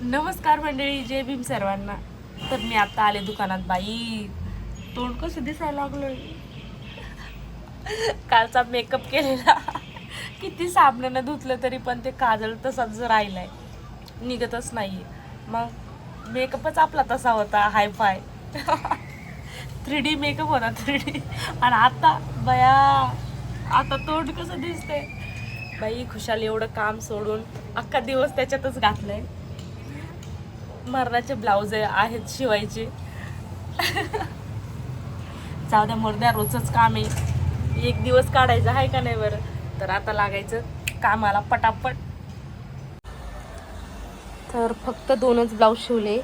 नमस्कार मंडळी जय भीम सर्वांना. तर मी आता आले दुकानात बाई. तोंड कसं दिसायला लागलोय? कालचा मेकअप केलेला. किती साबणानं धुतलं तरी पण ते काजळ तसाच राहिलाय. निघतच नाहीये. मग मेकअपच आपला तसा होता hi fi three D makeup होता थ्री डी आणि आता बया आता तोंड कसं दिसतंय? बाई खुशाल एवढं काम सोडून अख्खा दिवस त्याच्यातच घातलंय. मरणाचे ब्लाऊज आहेत शिवायचे. जाऊ द्या मरद्या रोजच काम आहे. एक दिवस काढायचं आहे का नाही बरं? तर आता लागायचं कामाला पटापट. तर फक्त दोनच ब्लाऊज शिवले.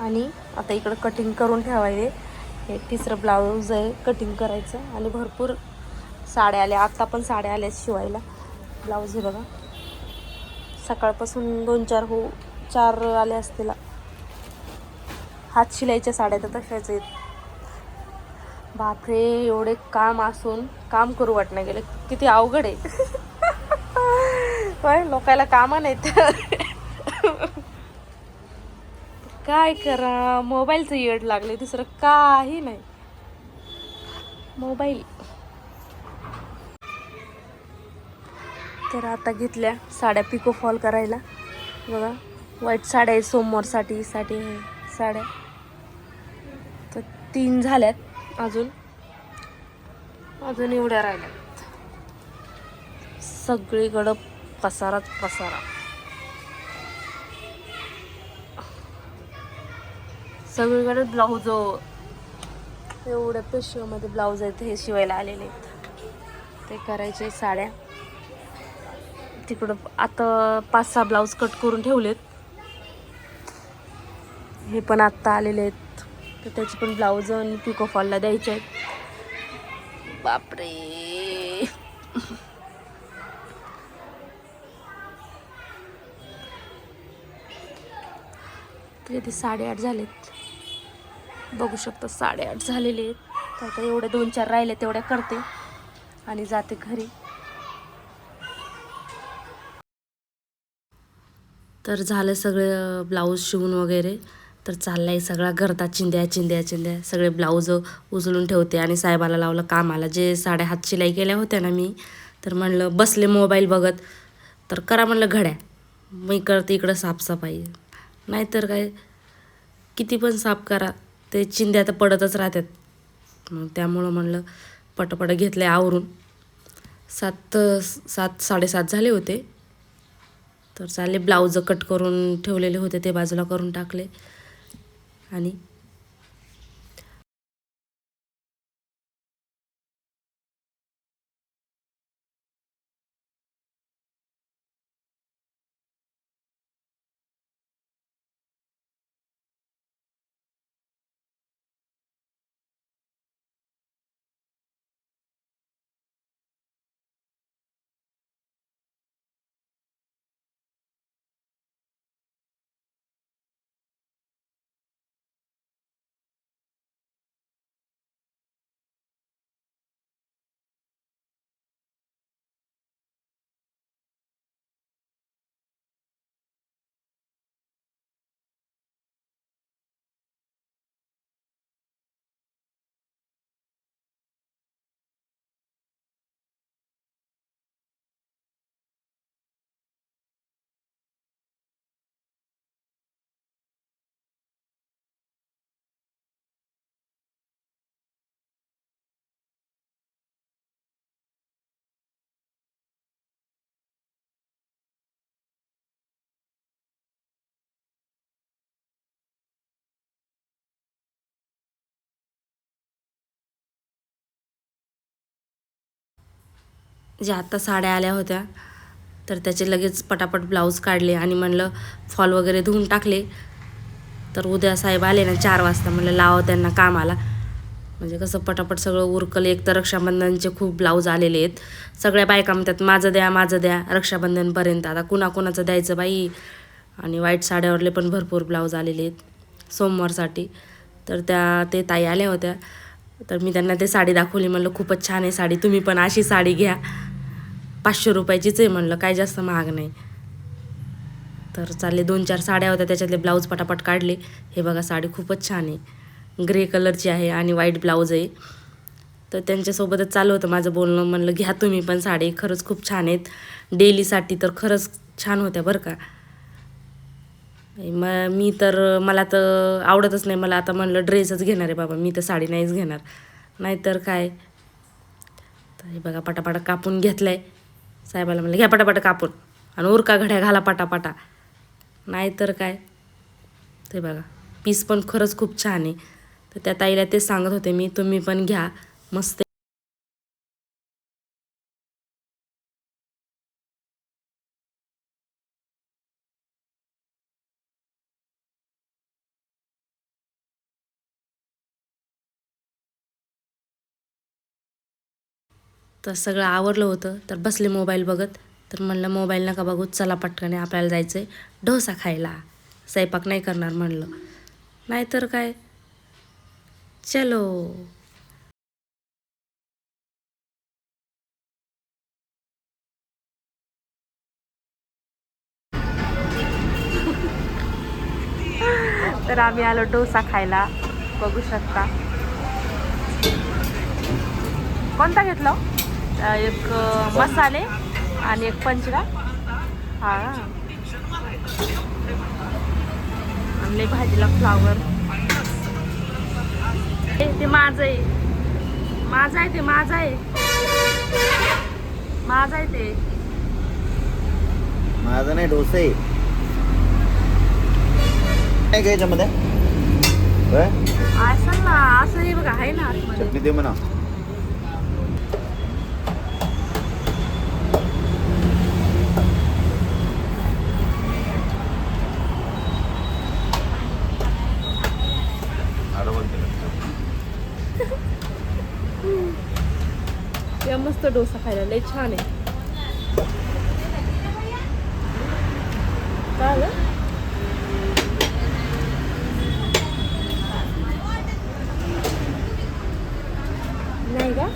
आणि आता इकडं कटिंग करून ठेवायचे हे तिसरं ब्लाऊज आहे कटिंग करायचं. आणि भरपूर साड्या आल्या. आत्ता पण साड्या आल्या शिवायला. ब्लाऊज हे बघा. सकाळपासून दोन चार हो चार आले असतील. हात शिलाईच्या साड्या तर तशाच आहेत. बापरे एवढे काम असून काम करू वाटणं गेलं. किती अवघड आहे. पण लोकायला कामं नाहीत. काय करा मोबाईलचं येड लागले दुसरं काही नाही. मोबाईल. तर आता घेतल्या साड्या पिको फॉल करायला. बघा. वाईट साड्या आहे सोमवारसाठी साठी साड्या. तर तीन झाल्यात अजून. अजून एवढ्या राहिल्यात. सगळीकडं पसाराच पसारा. सगळीकडे ब्लाऊज एवढ्या पेशव्यामध्ये ब्लाऊज आहेत हे शिवायला आलेले आहेत. ते करायचे साड्या. तिकडं आता पाच सहा ब्लाऊज कट करून ठेवलेत. हे पण आत्ता आलेले आहेत. तर त्याचे पण ब्लाऊज आणि पिको फॉलला द्यायचे आहेत. बापरे. तर इथे साडेआठ झालेत. बघू शकता साडेआठ झालेले आहेत. तर आता एवढे दोन चार राहिले तेवढ्या करते. आणि जाते घरी. तर झालं सगळं ब्लाऊज शिवून वगैरे. तर चाललाय सगळा गर्दा चिंद्या चिंद्या चिंद्या सगळे ब्लाऊज उचलून ठेवते आणि साहेबाला लावलं कामाला. जे साड्या हात शिलाई केल्या होत्या ना मी तर म्हणलं बसले मोबाईल बघत. तर करा म्हणलं घड्या. मी करते इकडं साफसफाई. नाहीतर काय किती पण साफ करा. ते चिंद्या तर पडतच राहतात मग त्यामुळं म्हणलं पटपट घेतले आवरून. सात सात साडेसात झाले होते. तर चालले ब्लाऊज कट करून ठेवलेले होते ते बाजूला करून टाकले. आणि ज्या आत्ता साड्या आल्या होत्या तर त्याचे लगेच पटापट ब्लाऊज काढले आणि म्हणलं फॉल वगैरे धुवून टाकले. तर उद्या साहेब आले ना चार वाजता म्हणलं लावा त्यांना कामाला. म्हणजे कसं पटापट सगळं उरकलं. एक तर रक्षाबंधनचे खूप ब्लाऊज आलेले आहेत. सगळ्या बायका म्हणतात माझं द्या माझं द्या रक्षाबंधनपर्यंत. आता कुणाकुणाचं द्यायचं बाई? आणि वाईट साड्यावरले पण भरपूर ब्लाऊज आलेले आहेत सोमवारसाठी. तर त्या ते ताई आल्या होत्या. तर मी त्यांना ते साडी दाखवली म्हणलं खूपच छान आहे साडी तुम्ही पण अशी साडी घ्या. पाचशे रुपयाचीच आहे म्हणलं काय जास्त महाग नाही. तर चालले दोन चार साड्या होत्या त्याच्यातले ब्लाऊज पटापट काढले. हे बघा साडी खूपच छान आहे. ग्रे कलरची आहे आणि व्हाईट ब्लाऊज आहे. तर त्यांच्यासोबतच चालू होतं माझं बोलणं. म्हणलं घ्या तुम्ही पण साडी खरंच खूप छान आहेत. डेलीसाठी तर खरंच छान होत्या बरं का. म मी तर मला तर आवडतच नाही. मला आता म्हणलं ड्रेसच घेणार आहे बाबा मी तर साडी नाहीच घेणार. नाहीतर काय? तर हे बघा पटापटा कापून घेतलं आहे साहेबाला म्हणलं घ्या पटापटा कापून आणि उरका घड्या घाला पटापटा. नाहीतर काय? ते बघा पीस पण खरंच खूप छान आहे. तर त्या ताईला तेच सांगत होते मी तुम्ही पण घ्या मस्त तर सगळं आवरलं होतं. तर बसले मोबाईल बघत. तर म्हणलं मोबाईल नका बघू चला पटकने आपल्याला जायचं आहे डोसा खायला. स्वयंपाक नाही करणार म्हणलं. नाहीतर काय? चलो. तर आम्ही आलो डोसा खायला. बघू शकता. कोणता घेतला हो? एक मसाले आणि एक पंचरा. हा. आणले भाजीला फ्लावर ते माझं आहे. माझं आहे ते माझं आहे. माझं आहे ते. माझा नाही डोसे काय घ्यायचं मध्ये? होय? असं ना असं हे बघा आहे ना आतमध्ये. चटणी दे म्हणा या मस्त डोसा खायला लय छान आहे. काय नाही का?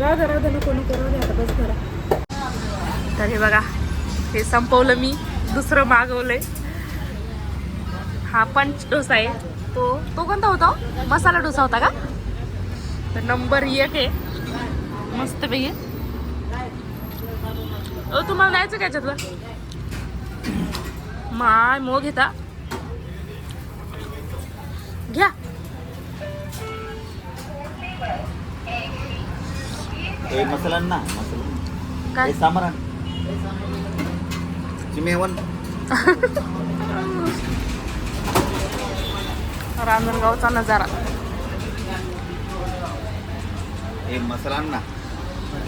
राहू दे राहू दे नको नको राहू बस करा तर हे बघा हे संपवलं मी दुसरं मागवलंय. हा पंच डोसा आहे. तो तो कोणता होता हो? मसाला डोसा होता का? तर नंबर एक आहे. मस्त पैकी ओ तुम्हाला जायचं का याच्यातलं? माय मो घेता. घ्या. काय. चिमेवन रांजणगावचा नजारा. ए मसाला ना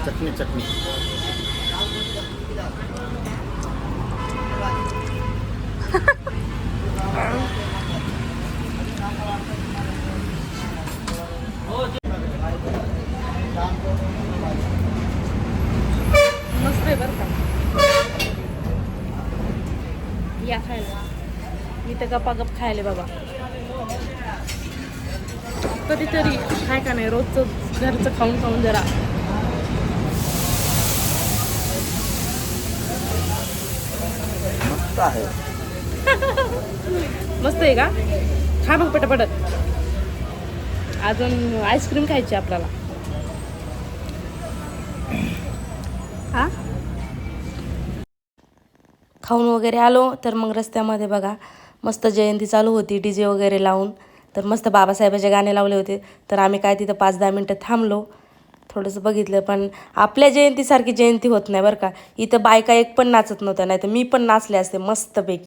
चटणी चटणी. गप्पा गप खायले बाबा. कधीतरी काय का नाही रोजचं घरचं खाऊन खाऊन जरा. मस्त आहे. मस्त आहे का? खा मग पटापटत अजून आईस्क्रीम खायची आपल्याला. हा खाऊन वगैरे आलो तर मग रस्त्यामध्ये बघा. मस्त जयंती चालू होती डी जे वगैरे लावून. तर मस्त बाबासाहेबाचे गाणे लावले होते. तर आम्ही काय तिथं पाच दहा मिनटं थांबलो. थोडंसं बघितलं पण आपल्या जयंतीसारखी जयंती होत नाही बरं का. इथं बायका एक पण नाचत नव्हत्या नाही तर मी पण नाचले असते मस्तपैकी.